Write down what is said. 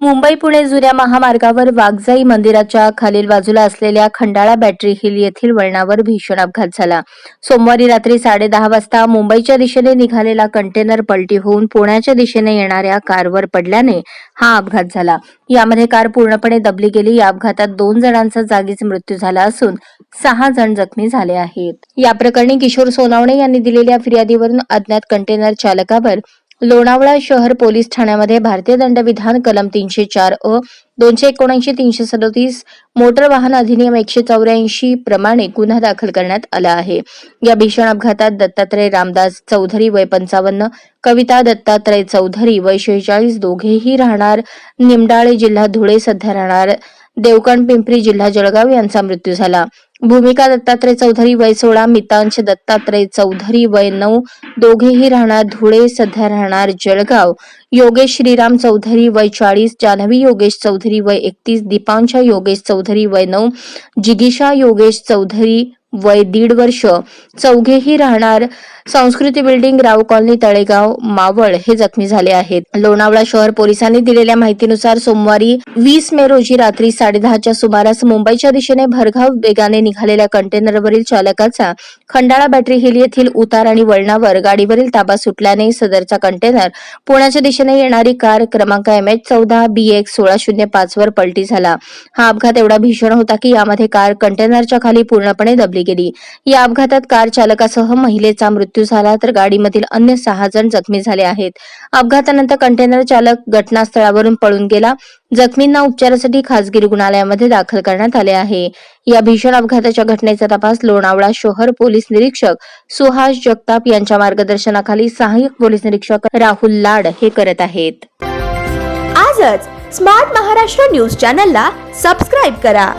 मुंबई पुणे जुन्या महामार्गावर वाघजाई मंदिराच्या खालील बाजूला असलेल्या खंडाळा बॅटरी हिल येथील वळणावर भीषण अपघात झाला. सोमवारी रात्री साडेदहा वाजता मुंबईच्या दिशेने निघालेला कंटेनर पलटी होऊन पुण्याच्या दिशेने येणाऱ्या कारवर पडल्याने हा अपघात झाला. यामध्ये कार पूर्णपणे दबली गेली. या अपघातात दोन जणांचा जागीच मृत्यू झाला असून सहा जण जखमी झाले आहेत. या प्रकरणी किशोर सोनावणे यांनी दिलेल्या फिर्यादीवरून अज्ञात कंटेनर चालकावर लोणावळा शहर पोलीस ठाण्यामध्ये भारतीय दंडविधान कलम तीनशे चार अ दोनशे एकोणऐंशी तीनशे सदोतीस मोटर वाहन अधिनियम एकशे चौऱ्याऐंशी प्रमाणे गुन्हा दाखल करण्यात आला आहे. या भीषण अपघातात दत्तात्रय रामदास चौधरी वय पंचावन्न कविता दत्तात्रय चौधरी वय शेहेचाळीस दोघेही राहणार. निमडाळे जिल्हा धुळे सध्या राहणार. देवकण पिंपरी जिल्हा जळगाव यांचा मृत्यू झाला. भूमिका दत्तात्रय चौधरी वय सोळा मितांश दत्तात्रय चौधरी वय नऊ दोघेही राहणार धुळे सध्या राहणार जळगाव. योगेश श्रीराम चौधरी वय चाळीस जान्हवी योगेश चौधरी वय एकतीस दीपांशा योगेश चौधरी वय नऊ जिगिशा योगेश चौधरी वय दीड वर्ष. चौघेही राहणार संस्कृती बिल्डिंग राव कॉलनी तळेगाव मावळ हे जखमी झाले आहेत. लोणावळा शहर पोलिसांनी दिलेल्या माहितीनुसार सोमवारी वीस मे रोजी रात्री साडेदहाच्या सुमारास मुंबईच्या दिशेने भरघाव वेगाने निघालेल्या कंटेनरवरील चालकाचा खंडाळा बॅटरी हिल येथील उतार आणि वळणावर गाडीवरील ताबा सुटल्याने सदरचा कंटेनर पुण्याच्या दिशेने येणारी कार क्रमांक एम एच चौदा बी एक सोळा शून्य पाच वर पलटी झाला. हा अपघात एवढा भीषण होता की यामध्ये कार कंटेनरच्या खाली पूर्णपणे दबली गेली. या अपघातात कार चालकासह महिलेचा मृत्यू झाला तर गाडीमधील अन्य सहा जण जखमी झाले आहेत. अपघातानंतर कंटेनर चालक घटनास्थळावरून पळून गेला. जखमींना उपचारासाठी खासगी रुग्णालयामध्ये दाखल करण्यात आले आहे. या भीषण अपघाताच्या घटनेचा तपास लोणावळा शहर पोलीस निरीक्षक सुहास जगताप यांच्या मार्गदर्शनाखाली सहाय्यक पोलीस निरीक्षक राहुल लाड हे करत आहेत. आजच स्मार्ट महाराष्ट्र न्यूज चॅनलला सबस्क्राईब करा.